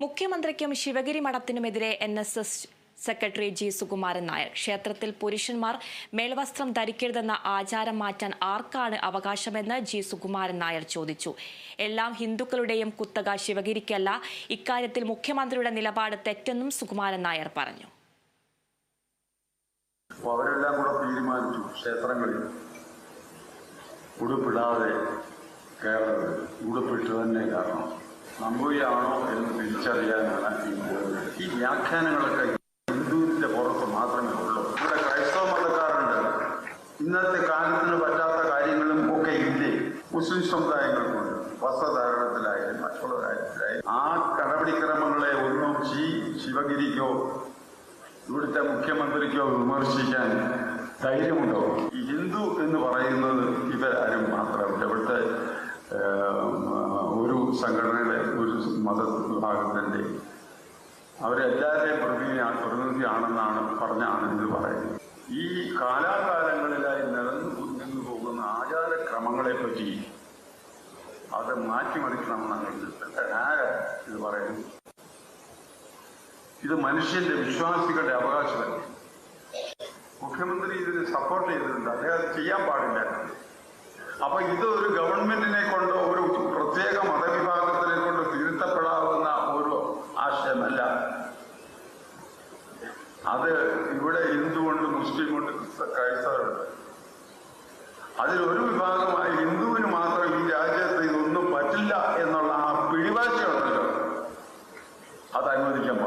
മുഖ്യമന്ത്രിക്കും Sivagiri മഠത്തിനുമെതിരെ N S S secretary G Sukumaran Nair. ക്ഷേത്രത്തിൽ പുരുഷന്മാർ മേൽവസ്ത്രം ധരിക്കരുതെന്ന ആചാരം മാറ്റാൻ ആർക്കാണ് അവകാശമെന്ന് ജി സുകുമാരൻ നായർ ചോദിച്ചു. എല്ലാം ഹിന്ദുക്കളുടെയും കുത്തക ശിവഗിരിക്കല്ല. ഇക്കാര്യത്തിൽ മുഖ്യമന്ത്രിയുടെ നിലപാട് തെറ്റെന്നും സുകുമാരൻ നായർ പറഞ്ഞു. അവരെല്ലാം കൂടെ തീരുമാനിച്ചു ക്ഷേത്രങ്ങളിൽ ഉടുപ്പിടാതെ കേരളത്തിൽ. ഉടുപ്പിട്ട് തന്നെ കാരണം നമ്പുകയാണോ എന്ന് തിരിച്ചറിയാനാണ് ഈ വ്യാഖ്യാനങ്ങളൊക്കെ ഹിന്ദുവിന്റെ പുറത്ത് മാത്രമേ ഉള്ളൂ. ഇവിടെ ക്രൈസ്തവ മതക്കാരുണ്ട്. ഇന്നത്തെ കാലത്തിന് പറ്റാത്ത കാര്യങ്ങളും ഒക്കെ ഇല്ലേ? മുസ്ലിം സമുദായങ്ങൾക്കുണ്ട്. വസ്ത്രധാരണത്തിലായാലും മറ്റുള്ള കാര്യത്തിലായാലും ആ നടപടിക്രമങ്ങളെ ഒന്നും ശി ശിവഗിരിക്കോ ഇവിടുത്തെ മുഖ്യമന്ത്രിക്കോ വിമർശിക്കാൻ ധൈര്യമുണ്ടോ? ഹിന്ദു എന്ന് പറയുന്നത് ഇവരാരും മാത്രമല്ല ഇവിടുത്തെ ഏഹ്, ഒരു സംഘടനയുടെ ഒരു മത വിഭാഗത്തിന്റെ അവരെല്ലാവരെയും പ്രതിനിധി പ്രതിനിധിയാണെന്നാണ് പറഞ്ഞാണ് ഇത് പറയുന്നത്. ഈ കാലാകാലങ്ങളിലായി നിലനിന്നു പോകുന്ന ആചാരക്രമങ്ങളെ പറ്റി അത് മാറ്റിമറിക്കണമെന്നാണ് ആരാ ഇത് പറയുന്നത്? ഇത് മനുഷ്യന്റെ വിശ്വാസികളുടെ അവകാശമല്ല മുഖ്യമന്ത്രി ഇതിന് സപ്പോർട്ട് ചെയ്തിട്ടുണ്ട്. അദ്ദേഹം ചെയ്യാൻ പാടില്ല. അപ്പൊ ഇത് ഒരു ഗവൺമെന്റിനെ കൊണ്ടോ അത് ഇവിടെ ഹിന്ദുവുണ്ട് മുസ്ലിമുണ്ട് ക്രൈസ്തവരുണ്ട്. അതിൽ ഒരു വിഭാഗമായ ഹിന്ദുവിന് മാത്രം ഈ രാജ്യത്ത് ഇതൊന്നും പറ്റില്ല എന്നുള്ള ആ പിഴിവാശിയുണ്ടല്ലോ അത് അനുവദിക്കാൻ